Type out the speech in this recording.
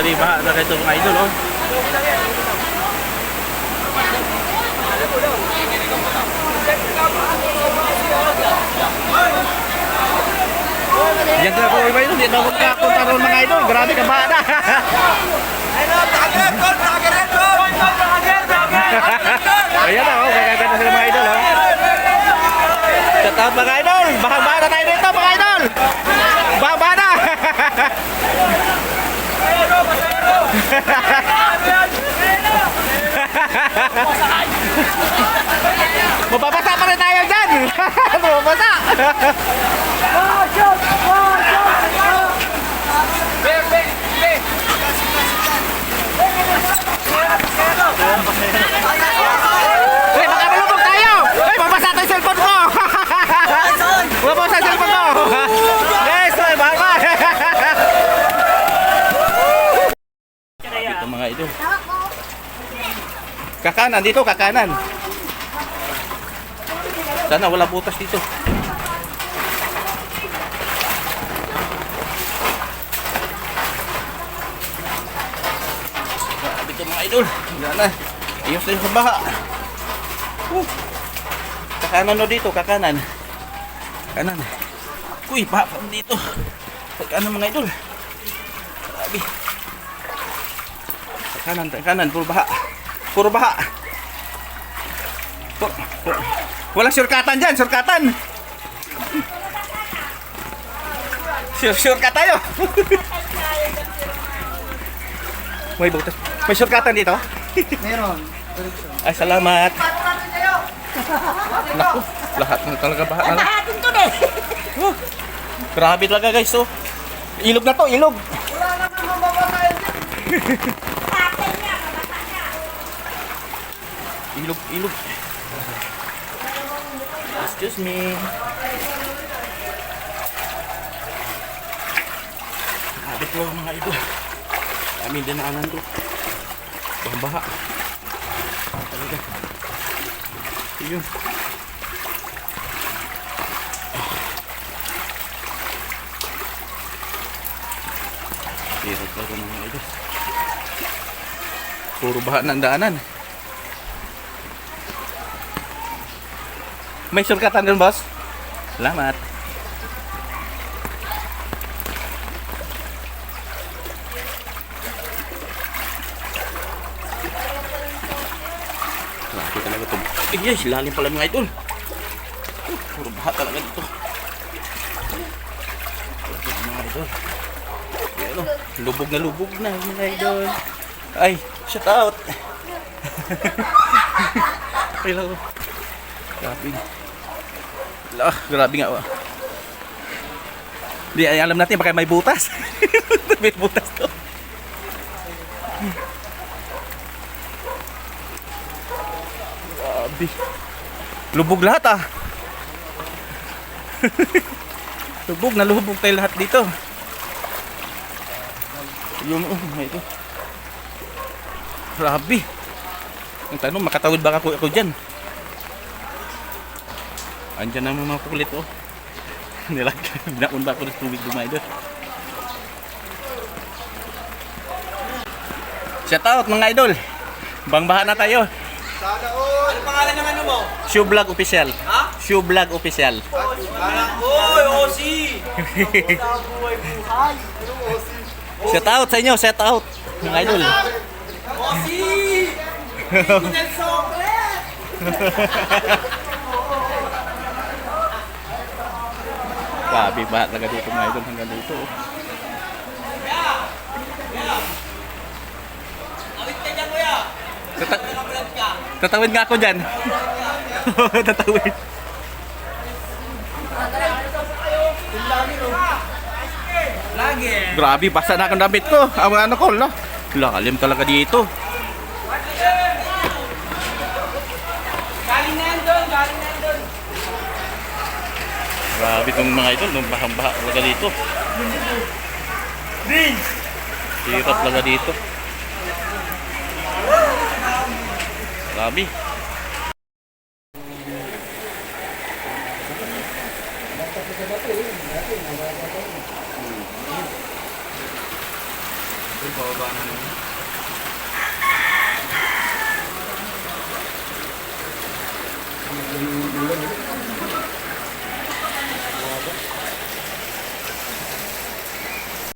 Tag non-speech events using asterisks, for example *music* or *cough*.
Baha talaga ito mga idol, oh. Yan ka po, iba yun. Hindi na ako makakunta ron mga idol. Grabe ka baha na. *laughs* Ayan na, oh. Gagaganda sila mga idol, oh. Shout out mga idol. Bahang-baha na tayo dito mga idol. Bahang-baha na. Mababasa pa rin tayo dyan! *laughs* Mababasa! Uy, baka malubog tayo! Uy, mabasa tayo yung cellphone ko! Mabasa yung cellphone ko! Guys, uy, baka! Dito mga idol. Kakanan dito, kakanan. Sana wala butas dito. Grabe ito mga idol. Wala na. Iyos na yung sa baha. Uh. Kakanan no dito, kakanan. Kanan. Uy, baha pa dito. Kakanan mga idol. Grabe. Kanan, kanan, puro baha. Puro baha. Puro, puro. Walang surkatan dyan, surkatan. Sur surkat tayo. *laughs* May butas. May surkatan dito? Meron. *laughs* Ay, salamat. Naku, lahat ng talaga baha na lang. Bahatin to eh. Oh, grabe talaga guys, oh. Ilog na to, ilog. *laughs* Ilog, ilog. Excuse me. Grabe po mga ito. Kami dinaanan to. Bang baha. Talaga. Yun. Hirap talaga mga ito. Puro baha ng daanan. May surkatan doon, boss? Salamat. Grabe talaga ito. Eh, yes, lalim pala mga idol. Uh, Puro baha talaga dito. Grabe mga idol. Ayan o, lubog na lubog na mga idol. Ay, shout out. *laughs* Ay lang. Grabe. Ah, grabe nga. oh. Alam natin baka may butas. *laughs* may butas to. Grabe. Lubog lahat ah. *laughs* lubog na lubog tayo lahat dito. Yung oh, may ito. Grabe. Ang tanong, makatawid ba ako, ako dyan? Andyan na mga kulit oh. *laughs* Nilag, binaon ba ako ng tubig dumayo Shout out mga idol. Bangbahan na tayo. Sana all. Ano pangalan ng ano mo? Shoe Vlog Official. Ha? Shoe Vlog Official. Parang, oy, Osi! buhay buhay. Ano Osi? Shout out sa inyo, shout out. Mga idol. Osi! Original *laughs* Grabe ba talaga dito mga idol hanggang dito. Tata- tatawid nga ako dyan. *laughs* tatawid. Grabe, basa na akong damit ko. Ang ano ko, la. Lalim talaga dito. Galing na yan doon! Galing na yan doon! Grabe itong mga idol, nung bahang-baha talaga dito. Hirap talaga dito. Grabe. Bababa na naman.